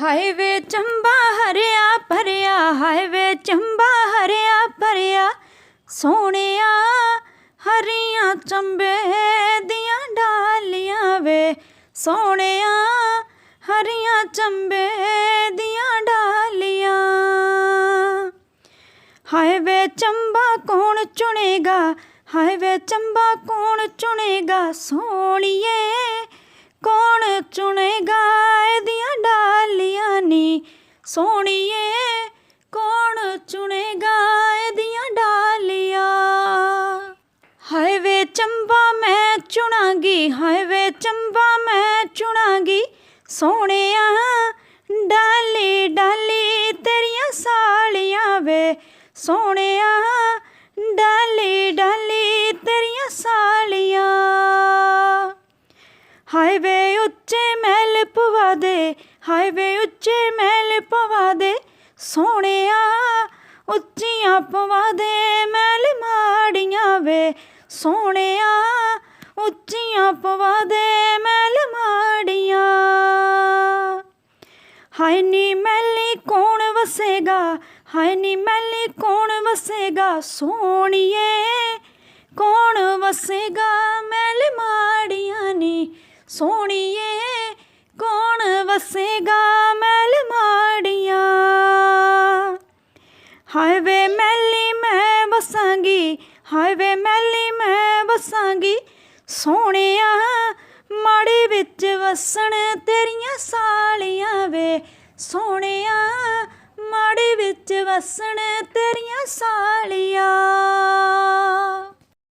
ਹਾਏ ਵੇ ਚੰਬਾ ਹਰਿਆ ਭਰਿਆ, ਹਾਏ ਵੇ ਚੰਬਾ ਹਰਿਆ ਭਰਿਆ। ਸੋਹਣਿਆ ਹਰੀਆਂ ਚੰਬੇ ਦੀਆਂ ਡਾਲੀਆਂ ਵੇ। ਸੋਹਣਿਆ ਹਰੀਆਂ ਚੰਬੇ ਦੀਆਂ ਡਾਲੀਆਂ। ਹਾਏ ਵੇ ਚੰਬਾ ਕੌਣ ਚੁਣੇਗਾ, ਹਾਏ ਵੇ ਚੰਬਾ ਕੌਣ ਚੁਣੇਗਾ। ਸੋਹਣੀਏ ਕੌਣ ਚੁਣੇਗਾ ਸੋਹਣੀਏ, ਕੌਣ ਚੁਣੇਗਾ ਇਹਦੀਆਂ ਡਾਲੀਆਂ? ਹਾਏ ਵੇ ਚੰਬਾ ਮੈਂ ਚੁਣਾਂਗੀ, ਹਾਏ ਵੇ ਚੰਬਾ ਮੈਂ ਚੁਣਾਂਗੀ। ਸੋਹਣਿਆ ਡਾਲੀ ਡਾਲੀ ਤੇਰੀਆਂ ਸਾਲੀਆਂ ਵੇ। ਸੋਹਣਿਆ ਡਾਲੀ ਡਾਲੀ ਤੇਰੀਆਂ ਸਾਲੀਆਂ। ਹਾਏ ਵੇ ਉੱਚੇ ਮਹਿਲ ਪਵਾ ਦੇ ਹਾਏ ਵੇ ਉੱਚੇ ਮਹਿਲ ਪਵਾ ਦੇ, ਸੋਹਣਿਆ ਉੱਚੀਆਂ ਪਵਾ ਦੇ, ਮਹਿਲ ਮਾੜੀਆਂ ਵੇ, ਸੋਹਣਿਆ ਉੱਚੀਆਂ ਪਵਾ ਦੇ, ਮਹਿਲ ਮਾੜੀਆਂ। ਹਾਏ ਨੀ ਮੈਲੀ ਕੌਣ ਵਸੇਗਾ, ਹਾਏ ਨੀ ਮੈਲੀ ਕੌਣ ਵਸੇਗਾ, ਸੋਹਣੀਏ ਕੌਣ ਵਸੇਗਾ ਮੈਲ ਮਾੜੀਆਂ ਨੀ, ਸੋਹਣੀਏ ਕੌਣ ਮੈਲ ਮਾੜੀਆਂ। ਹਾਏ ਵੇ ਮੈਲੀ ਮੈਂ ਵਸਾਂਗੀ, ਹਾਏ ਵੇ ਮੈਲੀ ਮੈਂ ਵਸਾਂਗੀ। ਸੋਹਣਿਆ, ਮਾੜੀ ਵਿੱਚ ਵਸਣ ਤੇਰੀਆਂ ਸਾਲੀਆਂ ਵੇ। ਸੋਹਣਿਆ, ਮਾੜੀ ਵਿੱਚ ਵਸਣ ਤੇਰੀਆਂ ਸਾਲੀਆਂ